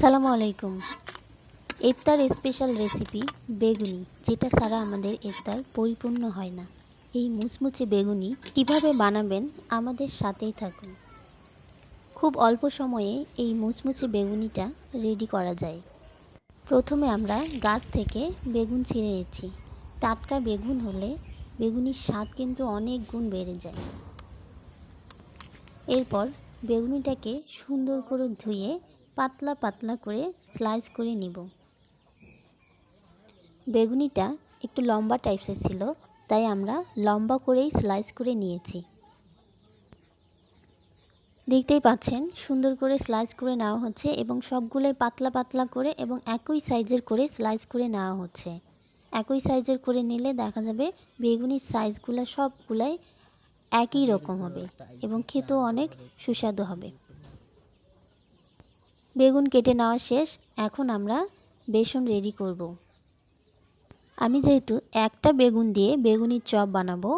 সালামু আলাইকুম। ইফতার special recipe বেগুনি, যেটা ছাড়া আমাদের ইফতার পরিপূর্ণ হয় না। এই মুচমুচে বেগুনি কীভাবে বানাবেন আমাদের সাথেই থাকুন। খুব অল্প সময়ে এই মুচমুচে বেগুনিটা রেডি করা যায়। প্রথমে আমরা গাছ থেকে বেগুন ছিঁড়ে নিচ্ছি। টাটকা বেগুন হলে বেগুনির স্বাদ কিন্তু অনেক গুণ বেড়ে যায়। এরপর বেগুনিটাকে সুন্দর করে ধুয়ে পাতলা পাতলা করে স্লাইস করে নিব। বেগুনিটা একটু লম্বা টাইপসের ছিল, তাই আমরা লম্বা করেই স্লাইস করে নিয়েছি। দেখতেই পাচ্ছেন, সুন্দর করে স্লাইস করে নেওয়া হচ্ছে এবং সবগুলোই পাতলা পাতলা করে এবং একই সাইজের করে স্লাইস করে নেওয়া হচ্ছে। একই সাইজের করে নিলে দেখা যাবে বেগুনির সাইজগুলো সবগুলাই একই রকম হবে এবং খেতেও অনেক সুস্বাদু হবে। বেগুন কেটে নেওয়া শেষ, এখন আমরা বেসন রেডি করব। আমি যেহেতু একটা বেগুন দিয়ে বেগুনির চপ বানাবো,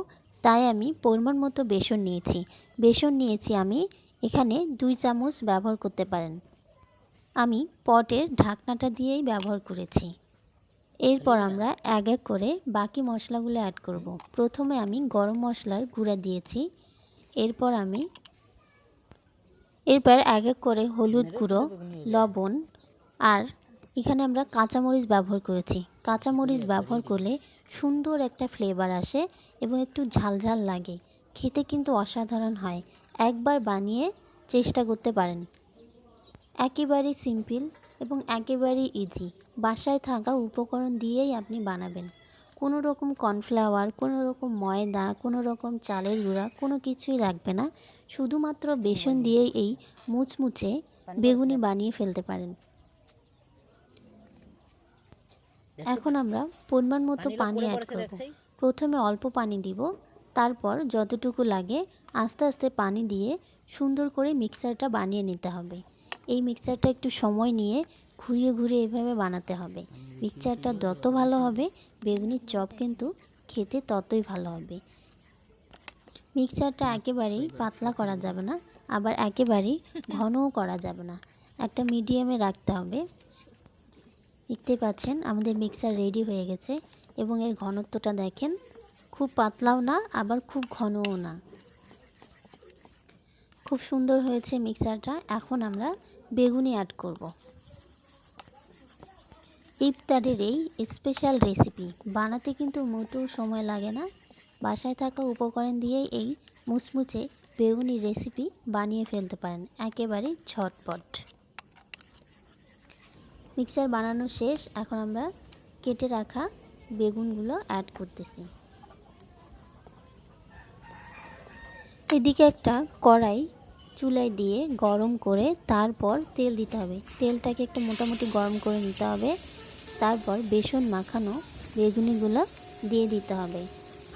তাই আমি পরিমাণ মতো বেসন নিয়েছি বেসন নিয়েছি আমি এখানে দুই চামচ ব্যবহার করতে পারেন আমি পটের ঢাকনাটা দিয়েই ব্যবহার করেছি এরপর আমরা এক এক করে বাকি মশলাগুলো অ্যাড করব। প্রথমে আমি গরম মশলার গুঁড়া দিয়েছি এরপর আমি এরপর এক এক করে হলুদ গুঁড়ো লবণ আর এখানে আমরা কাঁচামরিচ ব্যবহার করেছি। কাঁচামরিচ ব্যবহার করলে সুন্দর একটা ফ্লেভার আসে এবং একটু ঝালঝাল লাগে। খেতে কিন্তু অসাধারণ হয়। একবার বানিয়ে চেষ্টা করতে পারেন। একেবারেই সিম্পল এবং একেবারেই ইজি বাসায় থাকা উপকরণ দিয়েই আপনি বানাবেন। কোনো রকম কর্নফ্লাওয়ার কোনো রকম ময়দা কোনো রকম চালের গুঁড়া কোনো কিছুই লাগবে না। শুধুমাত্র বেসন দিয়েই এই মুচমুচে বেগুনি বানিয়ে ফেলতে পারেন। এখন আমরা পরিমাণ মতো পানি অ্যাড করব। প্রথমে অল্প পানি দিব তারপর যতটুকু লাগে আস্তে আস্তে পানি দিয়ে সুন্দর করে মিক্সারটা বানিয়ে নিতে হবে। এই মিক্সারটা একটু সময় নিয়ে ঘুরিয়ে ঘুরিয়ে এভাবে বানাতে হবে। মিক্সচারটা যত ভালো হবে, বেগুনির চপ কিন্তু খেতে ততই ভালো হবে। মিক্সচারটা একেবারেই পাতলা করা যাবে না, আবার একেবারেই ঘনও করা যাবে না। একটা মিডিয়ামে রাখতে হবে। দেখতে পাচ্ছেন, আমাদের মিক্সার রেডি হয়ে গেছে এবং এর ঘনত্বটা দেখেন, খুব পাতলাও না, আবার খুব ঘনও না। খুব সুন্দর হয়েছে মিক্সারটা এখন আমরা বেগুনি অ্যাড করব। ইফতারের এই স্পেশাল রেসিপি বানাতে কিন্তু মোটেও সময় লাগে না। বাসায় থাকা উপকরণ দিয়েই এই মুচমুচে বেগুনি রেসিপি বানিয়ে ফেলতে পারেন, একেবারে ঝটপট। মিক্সার বানানো শেষ, এখন আমরা কেটে রাখা বেগুনগুলো অ্যাড করতেছি। এদিকে একটা কড়াই চুলায় দিয়ে গরম করে তারপর তেল দিতে হবে। তেলটাকে একটু মোটামুটি গরম করে নিতে হবে। তারপর বেসন মাখানো বেগুনিগুলো দিয়ে দিতে হবে।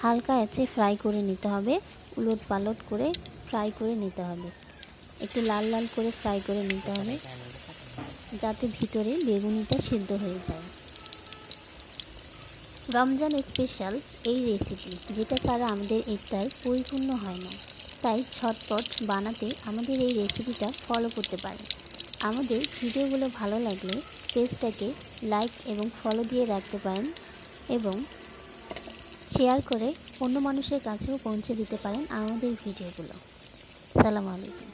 হালকা আছে ফ্রাই করে নিতে হবে। উলট পালট করে ফ্রাই করে নিতে হবে। একটু লাল লাল করে ফ্রাই করে নিতে হবে যাতে ভিতরে বেগুনিটা সিদ্ধ হয়ে যায়। রমজান স্পেশাল এই রেসিপি, যেটা ছাড়া আমাদের ইফতার পরিপূর্ণ হয় না। তাই ছটপট বানাতে আমাদের এই রেসিপিটা ফলো করতে পারেন। আমাদের ভিডিওগুলো ভালো লাগলে পেজটাকে লাইক এবং ফলো দিয়ে রাখতে পারেন এবং শেয়ার করে অন্য মানুষের কাছেও পৌঁছে দিতে পারেন আমাদের ভিডিওগুলো। সালাম আলাইকুম।